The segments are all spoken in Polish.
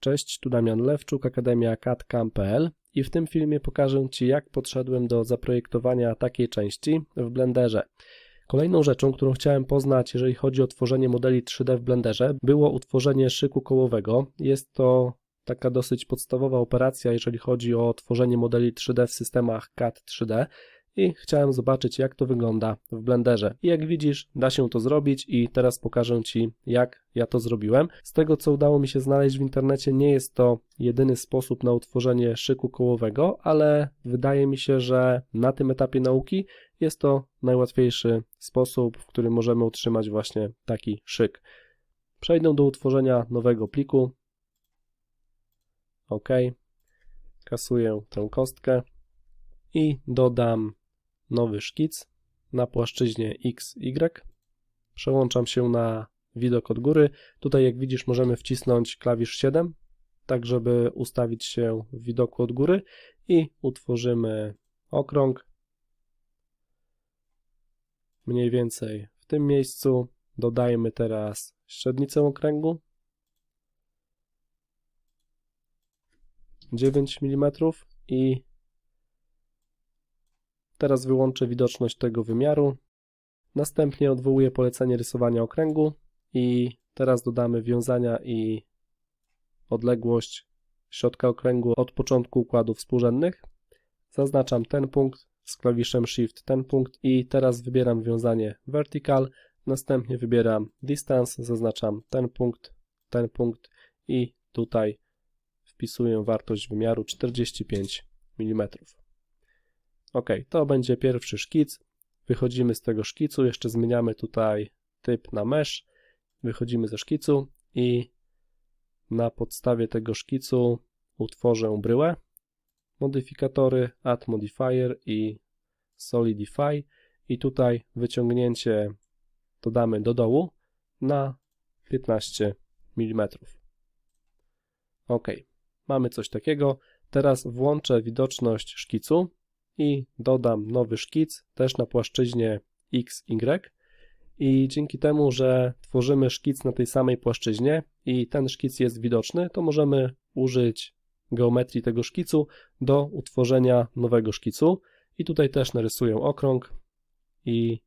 Cześć, tu Damian Lewczuk, Akademia CAD.cam.pl i w tym filmie pokażę Ci jak podszedłem do zaprojektowania takiej części w Blenderze. Kolejną rzeczą, którą chciałem poznać, jeżeli chodzi o tworzenie modeli 3D w Blenderze, było utworzenie szyku kołowego. Jest to taka dosyć podstawowa operacja, jeżeli chodzi o tworzenie modeli 3D w systemach CAD 3D i chciałem zobaczyć jak to wygląda w Blenderze. I jak widzisz, da się to zrobić i teraz pokażę Ci jak ja to zrobiłem. Z tego co udało mi się znaleźć w internecie, nie jest to jedyny sposób na utworzenie szyku kołowego, ale wydaje mi się, że na tym etapie nauki jest to najłatwiejszy sposób, w którym możemy utrzymać właśnie taki szyk. Przejdę do utworzenia nowego pliku. OK. Kasuję tę kostkę i dodam nowy szkic na płaszczyźnie XY. Przełączam się na widok od góry. Tutaj jak widzisz możemy wcisnąć klawisz 7, tak żeby ustawić się w widoku od góry i utworzymy okrąg mniej więcej w tym miejscu. Dodajmy teraz średnicę okręgu 9 mm i Teraz wyłączę widoczność tego wymiaru. Następnie odwołuję polecenie rysowania okręgu i teraz dodamy wiązania i odległość środka okręgu od początku układów współrzędnych. Zaznaczam ten punkt z klawiszem Shift ten punkt i teraz wybieram wiązanie Vertical, następnie wybieram Distance, zaznaczam ten punkt, ten punkt i tutaj wpisuję wartość wymiaru 45 mm. Ok, to będzie pierwszy szkic. Wychodzimy z tego szkicu, jeszcze zmieniamy tutaj typ na mesh. Wychodzimy ze szkicu i na podstawie tego szkicu utworzę bryłę. Modyfikatory Add Modifier i Solidify i tutaj wyciągnięcie dodamy do dołu na 15 mm. Ok, mamy coś takiego. Teraz włączę widoczność szkicu i dodam nowy szkic też na płaszczyźnie XY i dzięki temu, że tworzymy szkic na tej samej płaszczyźnie i ten szkic jest widoczny, to możemy użyć geometrii tego szkicu do utworzenia nowego szkicu i tutaj też narysuję okrąg i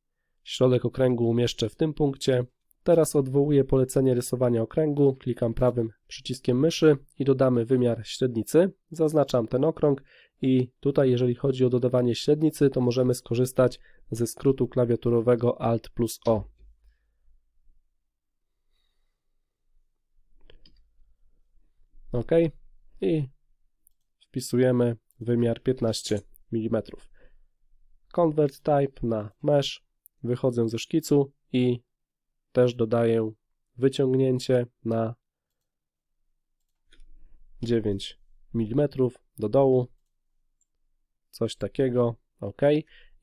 środek okręgu umieszczę w tym punkcie. Teraz odwołuję polecenie rysowania okręgu, klikam prawym przyciskiem myszy i dodamy wymiar średnicy. Zaznaczam ten okrąg i tutaj jeżeli chodzi o dodawanie średnicy, to możemy skorzystać ze skrótu klawiaturowego Alt plus O. OK i wpisujemy wymiar 15 mm. Convert type na mesh, wychodzę ze szkicu i też dodaję wyciągnięcie na 9 mm do dołu coś takiego, ok.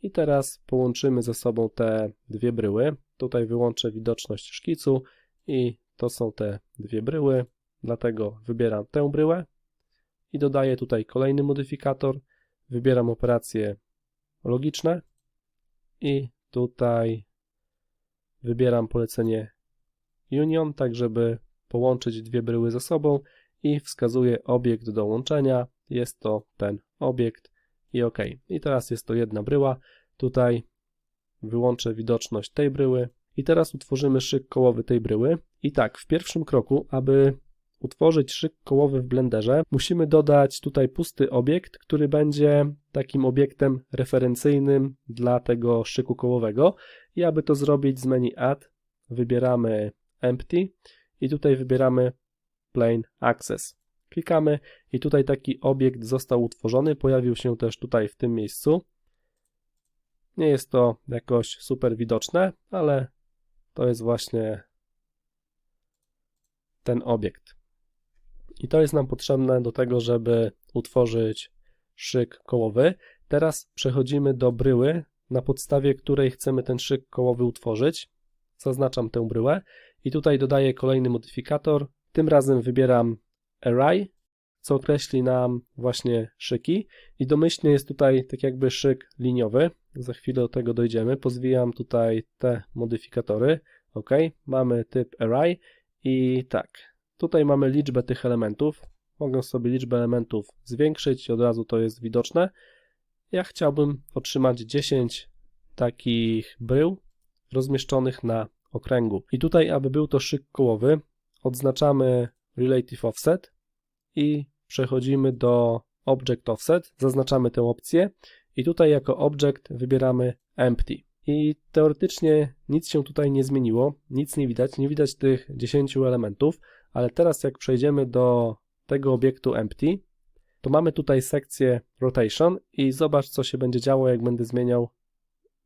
I teraz połączymy ze sobą te dwie bryły. Tutaj wyłączę widoczność szkicu i to są te dwie bryły, dlatego wybieram tę bryłę i dodaję tutaj kolejny modyfikator. Wybieram operacje logiczne i tutaj wybieram polecenie union, tak żeby połączyć dwie bryły ze sobą i wskazuję obiekt do łączenia. Jest to ten obiekt i OK. I teraz jest to jedna bryła. Tutaj wyłączę widoczność tej bryły i teraz utworzymy szyk kołowy tej bryły. I tak, w pierwszym kroku, aby utworzyć szyk kołowy w Blenderze, musimy dodać tutaj pusty obiekt, który będzie takim obiektem referencyjnym dla tego szyku kołowego. I aby to zrobić z menu Add wybieramy Empty i tutaj wybieramy Plain Access. Klikamy i tutaj taki obiekt został utworzony, pojawił się też tutaj w tym miejscu. Nie jest to jakoś super widoczne, ale to jest właśnie ten obiekt. I to jest nam potrzebne do tego, żeby utworzyć szyk kołowy. Teraz przechodzimy do bryły, na podstawie której chcemy ten szyk kołowy utworzyć. Zaznaczam tę bryłę i tutaj dodaję kolejny modyfikator. Tym razem wybieram array, co określi nam właśnie szyki i domyślnie jest tutaj tak jakby szyk liniowy. Za chwilę do tego dojdziemy. Pozwijam tutaj te modyfikatory. OK, mamy typ array i tak, Tutaj mamy liczbę tych elementów. Mogę sobie liczbę elementów zwiększyć i od razu to jest widoczne. Ja chciałbym otrzymać 10 takich brył rozmieszczonych na okręgu. I tutaj, aby był to szyk kołowy, odznaczamy Relative Offset i przechodzimy do Object Offset, zaznaczamy tę opcję i tutaj jako Object wybieramy Empty. I teoretycznie nic się tutaj nie zmieniło, nic nie widać, nie widać tych 10 elementów, ale teraz jak przejdziemy do tego obiektu Empty, to mamy tutaj sekcję Rotation i zobacz co się będzie działo jak będę zmieniał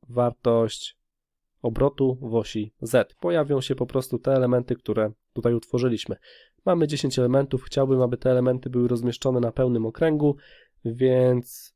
wartość obrotu w osi Z. Pojawią się po prostu te elementy, które tutaj utworzyliśmy. Mamy 10 elementów, chciałbym, aby te elementy były rozmieszczone na pełnym okręgu, więc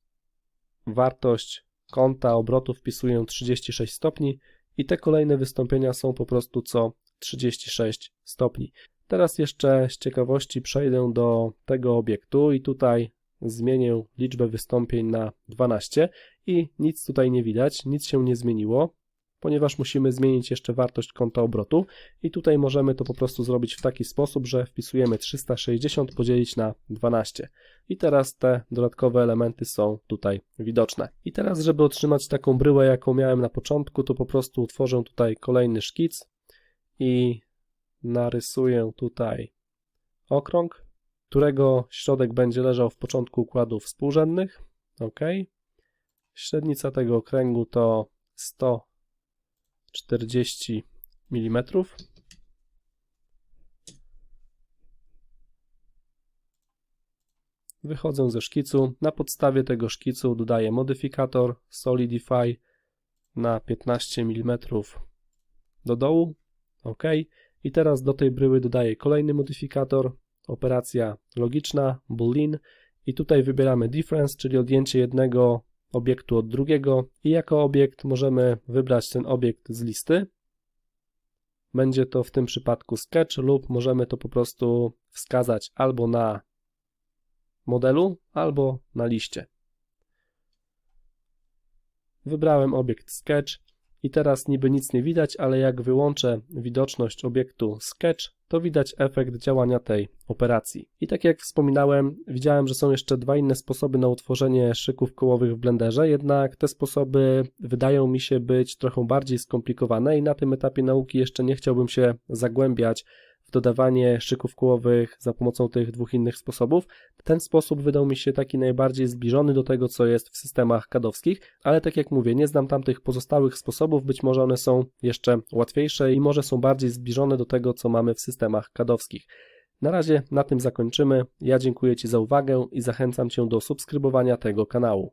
wartość kąta obrotu wpisuję 36 stopni i te kolejne wystąpienia są po prostu co 36 stopni. Teraz jeszcze z ciekawości przejdę do tego obiektu i tutaj zmienię liczbę wystąpień na 12 i nic tutaj nie widać, nic się nie zmieniło, ponieważ musimy zmienić jeszcze wartość kąta obrotu i tutaj możemy to po prostu zrobić w taki sposób, że wpisujemy 360 podzielić na 12 i teraz te dodatkowe elementy są tutaj widoczne. I teraz, żeby otrzymać taką bryłę, jaką miałem na początku, to po prostu utworzę tutaj kolejny szkic i narysuję tutaj okrąg, którego środek będzie leżał w początku układów współrzędnych. OK. Średnica tego okręgu to 140 mm. Wychodzę ze szkicu. Na podstawie tego szkicu dodaję modyfikator Solidify na 15 mm do dołu. OK. I teraz do tej bryły dodaję kolejny modyfikator, operacja logiczna, boolean i tutaj wybieramy difference, czyli odjęcie jednego obiektu od drugiego i jako obiekt możemy wybrać ten obiekt z listy. Będzie to w tym przypadku sketch lub możemy to po prostu wskazać albo na modelu, albo na liście. Wybrałem obiekt sketch i teraz niby nic nie widać, ale jak wyłączę widoczność obiektu Sketch, to widać efekt działania tej operacji. I tak jak wspominałem, widziałem, że są jeszcze dwa inne sposoby na utworzenie szyków kołowych w Blenderze, jednak te sposoby wydają mi się być trochę bardziej skomplikowane i na tym etapie nauki jeszcze nie chciałbym się zagłębiać w dodawanie szyków kołowych za pomocą tych dwóch innych sposobów. Ten sposób wydał mi się taki najbardziej zbliżony do tego, co jest w systemach kadowskich, ale tak jak mówię, nie znam tamtych pozostałych sposobów, być może one są jeszcze łatwiejsze i może są bardziej zbliżone do tego, co mamy w systemach kadowskich. Na razie na tym zakończymy. Ja dziękuję Ci za uwagę i zachęcam Cię do subskrybowania tego kanału.